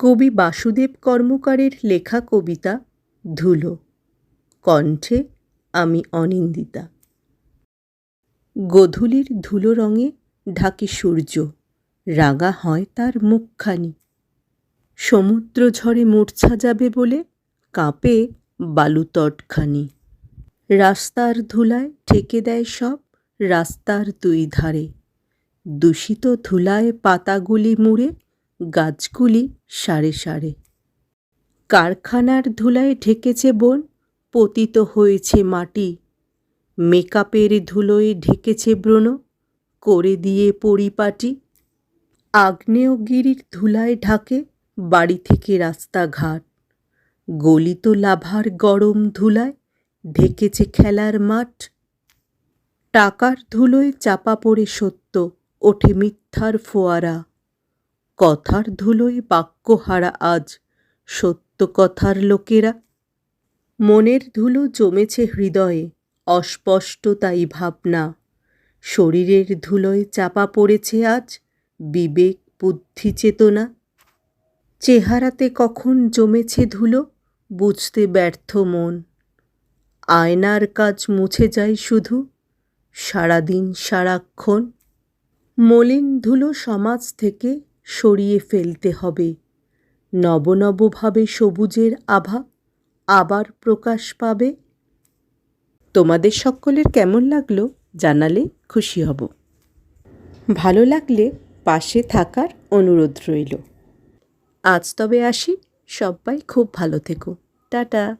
কবি বাসুদেব কর্মকারের লেখা কবিতা ধুলো। কণ্ঠে আমি অনিন্দিতা। গোধূলির ধুলো রঙে ঢাকে সূর্য, রাঙা হয় তার মুখখানি। সমুদ্র ঝড়ে মূর্ছা যাবে বলে কাঁপে বালুতটখানি রাস্তার ধুলায় ঠেকে দেয় সব রাস্তার দুই ধারে। দূষিত ধুলায় পাতাগুলি মুড়ে গাছগুলি সারে সারে। কারখানার ধুলায় ঢেকেছে বন, পতিত হয়েছে মাটি। মেকআপের ধুলোয় ঢেকেছে ব্রণ, করে দিয়ে পরিপাটি। আগ্নেয়গিরির ধুলায় ঢাকে বাড়ি থেকে রাস্তাঘাট। গলিত লাভার গরম ধুলায় ঢেকেছে খেলার মাঠ। টাকার ধুলোয় চাপা পড়ে সত্য, ওঠে মিথ্যার ফোয়ারা। কথার ধুলোয় বাক্যহারা আজ, সত্য কথার লোকেরা। মনের ধুলো জমেছে হৃদয়ে অস্পষ্ট তাই ভাবনা। শরীরের ধুলোয় চাপা পড়েছে আজ, বিবেক, বুদ্ধি, চেতনা। চেহারাতে কখন জমেছে ধুলো, বুঝতে ব্যর্থ মন। আয়নার কাজ মুছে যায় শুধু, সারাদিন সারাক্ষণ। মলিন ধুলো সমাজ থেকে সরিয়ে ফেলতে হবে। নব নবভাবে সবুজের আভা আবার প্রকাশ পাবে। তোমাদের সকলের কেমন লাগল জানালে খুশি হব। ভালো লাগলে পাশে থাকার অনুরোধ রইল। আজ তবে আসি, সবাই খুব ভালো থেকো। টাটা।